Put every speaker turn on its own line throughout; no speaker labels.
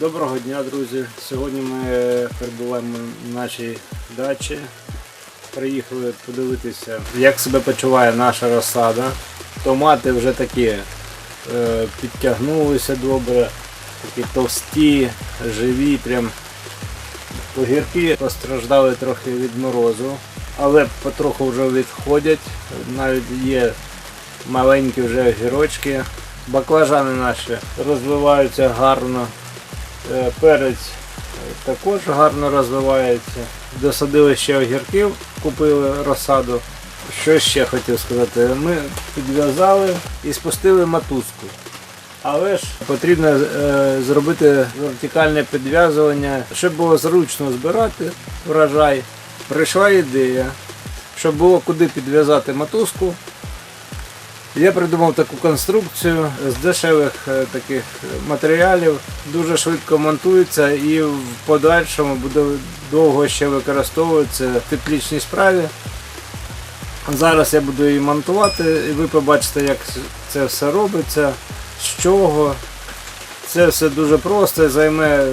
Доброго дня, друзі. Сьогодні ми е, перебуваємо на нашій дачі. Приїхали подивитися, як себе почуває наша розсада. Томати вже такі е, підтягнулися добре, такі товсті, живі, прям огірки постраждали трохи від морозу, але потроху вже відходять. Навіть є маленькі вже огірочки. Баклажани наші розвиваються гарно. Е, Перець е, також гарно розвивається. Досадили ще огірків, купили розсаду. Що ще хотів сказати? Ми підв'язали і спустили матузку. Але ж потрібно е, зробити вертикальне підв'язування, щоб було зручно збирати врожай. Прийшла ідея, щоб було куди підв'язати матузку. Я придумав таку конструкцію з дешевих е, таких матеріалів, дуже швидко монтується і в подальшому буде довго ще використовуватися в теплічній справі. Зараз я буду її монтувати і ви побачите, як це все робиться, з чого. Це все дуже просто, займе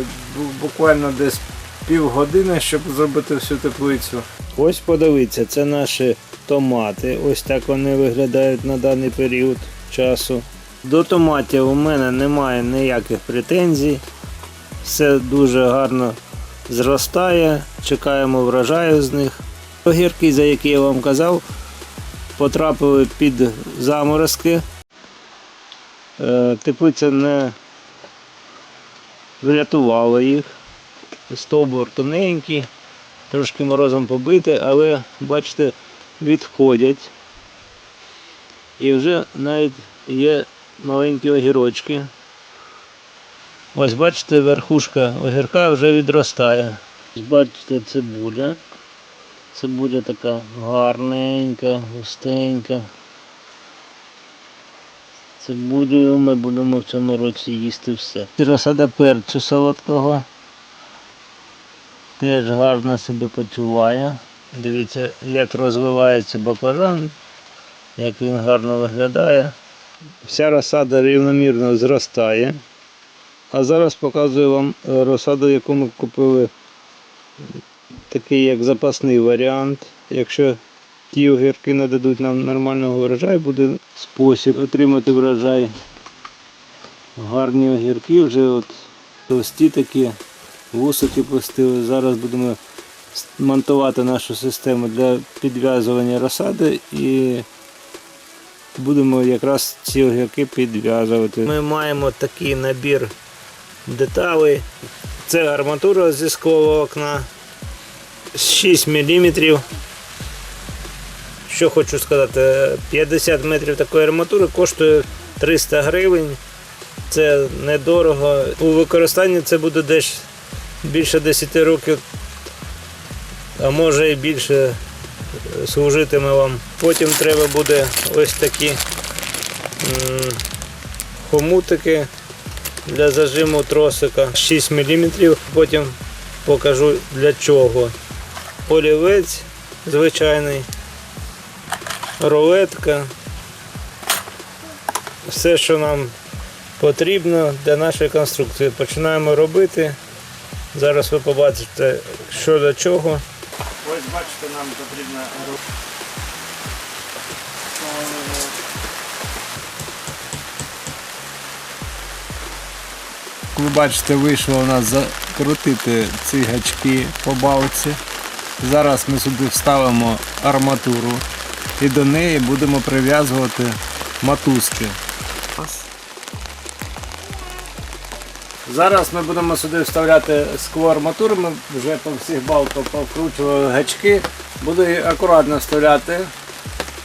буквально десь півгодини, щоб зробити всю теплицю. Ось подивіться, це наші томати. Ось так вони виглядають на даний період часу. До томатів у мене немає ніяких претензій. Все дуже гарно зростає, чекаємо врожаю з них. Огірки, за які я вам казав, потрапили під заморозки. Е, Теплиця не врятувала їх. Стовбур тоненький, трошки морозом побитий, але бачите, відходять. І вже навіть є маленькі огірочки. Ось бачите, верхушка огірка вже відростає. Бачите, цибуля. Цибуля така гарненька, густенька. Цибулею ми будемо в цьому році їсти все. Розсада перцю солодкого. Теж гарно себе почуває. Дивіться, як розвивається баклажан, як він гарно виглядає. Вся розсада рівномірно зростає. А зараз показую вам е, розсаду, яку ми купили такий як запасний варіант. Якщо ті огірки не дадуть нам нормального врожаю, буде спосіб отримати врожай. Гарні огірки вже от товсті такі, вусики пустили. Зараз будемо монтувати нашу систему для підв'язування розсади і будемо якраз ці огірки підв'язувати. Ми маємо такий набір деталей. Це арматура зі склового окна 6 мм. Що хочу сказати, 50 метрів такої арматури коштує 300 гривень. Це недорого. У використанні це буде десь більше 10 років, а може і більше е, служитиме вам. Потім треба буде ось такі хомутики для зажиму тросика 6 мм. Потім покажу для чого. Олівець звичайний, рулетка. Все, що нам потрібно для нашої конструкції. Починаємо робити. Зараз ви побачите, що до чого. Ось бачите, нам потрібно
Ви бачите, вийшло у нас закрутити ці гачки по балці. Зараз ми сюди вставимо арматуру і до неї будемо прив'язувати матузки.
Зараз ми будемо сюди вставляти скло арматури, ми вже по всіх балках повкручували гачки, буду її акуратно вставляти.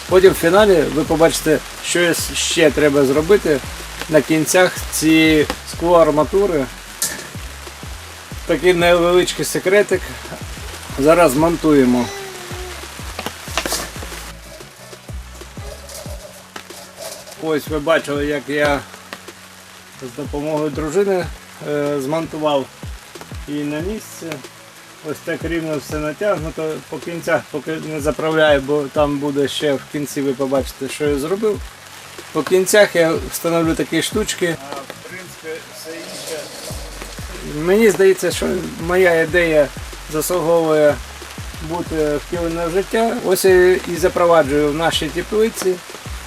Потім в фіналі ви побачите, що ще треба зробити на кінцях цієї скло арматури. Такий невеличкий секретик. Зараз монтуємо. Ось ви бачили, як я з допомогою дружини змонтував її на місце. Ось так рівно все натягнуто. По кінцях поки не заправляю, бо там буде ще в кінці ви побачите, що я зробив. По кінцях я встановлю такі штучки. А в принципі все інше Мені здається, що моя ідея заслуговує бути втілена в життя. Ось я і запроваджую в нашій теплиці,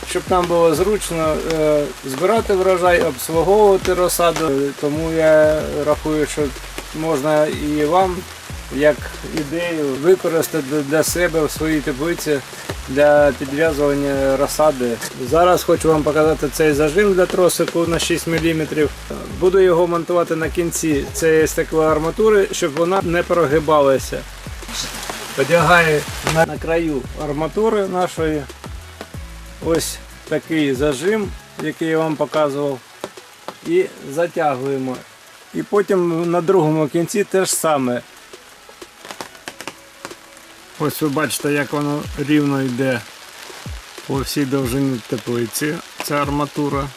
щоб нам було зручно е, збирати врожай, обслуговувати розсаду. Тому я рахую, що можна і вам як ідею використати для себе в своїй теплиці для підв'язування розсади. Зараз хочу вам показати цей зажим для тросику на 6 мм. Буду його монтувати на кінці цієї стеклої арматури, щоб вона не прогибалася. Одягаю на краю арматури нашої ось такий зажим, який я вам показував. І затягуємо. І потім на другому кінці те ж саме. Ось ви бачите, як воно рівно йде по всій довжині теплиці. Ця арматура.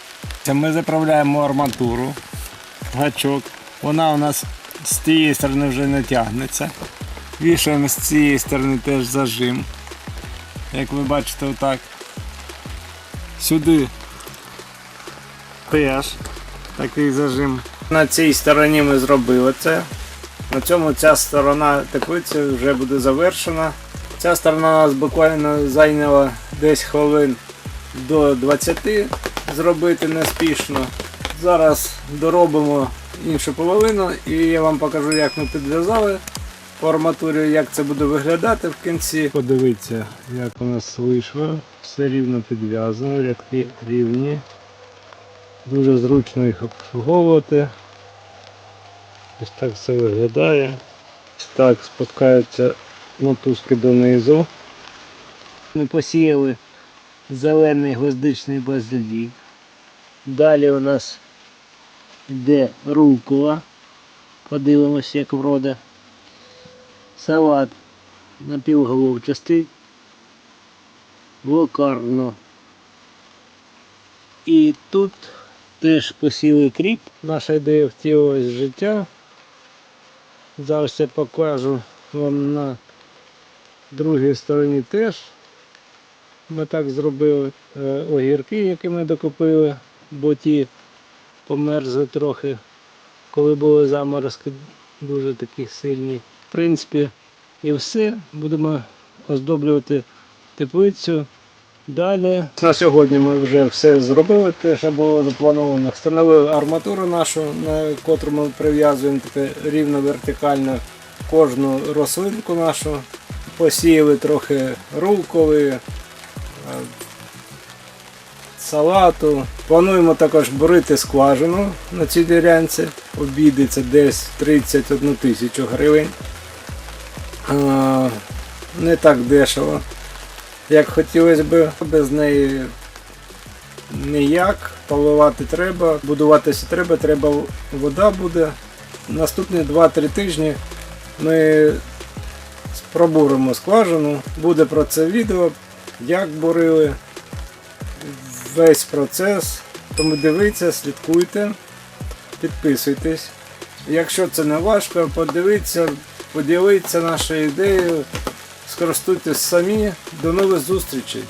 Ми заправляємо арматуру, гачок. Вона у нас з тієї сторони вже не тягнеться. Вішаємо з цієї сторони теж зажим. Як ви бачите, отак. Сюди теж такий зажим. На цій стороні ми зробили це. На цьому ця сторона теплиці вже буде завершена. Ця сторона нас буквально зайняла десь хвилин до 20 зробити неспішно. Зараз доробимо іншу половину і я вам покажу, як ми підв'язали арматурі, як це буде виглядати в кінці. Подивіться, як у нас вийшло. Все рівно підв'язано, рядки рівні. Дуже зручно їх обслуговувати. Ось так все виглядає. Так спускаються мотузки донизу. Ми посіяли зелений гвоздичний базилік. Далі у нас йде рукола. Подивимося, як вроде. Салат напівголовчастий. Локарно. І тут теж посіли кріп. Наша ідея втілилась в життя. Зараз я покажу вам на другій стороні теж. Ми так зробили Е, огірки, які ми докупили, бо ті померзли трохи, коли були заморозки дуже такі сильні. В принципі, і все. Будемо оздоблювати теплицю. Далі. На сьогодні ми вже все зробили, те, що було заплановано. Встановили арматуру нашу, на котру ми прив'язуємо рівно вертикально кожну рослинку нашу. Посіяли трохи руколи, е, салату. Плануємо також борити скважину на цій ділянці. Обійдеться десь 31 тисячу гривень. Е, Не так дешево як хотілося б, без неї ніяк. Поливати треба, будуватися треба, треба вода буде. Наступні 2-3 тижні ми пробуримо скважину. Буде про це відео, як бурили, весь процес. Тому дивіться, слідкуйте, підписуйтесь. Якщо це не важко, подивіться, поділіться нашою ідеєю. Скористуйтесь самі. До нових зустрічей!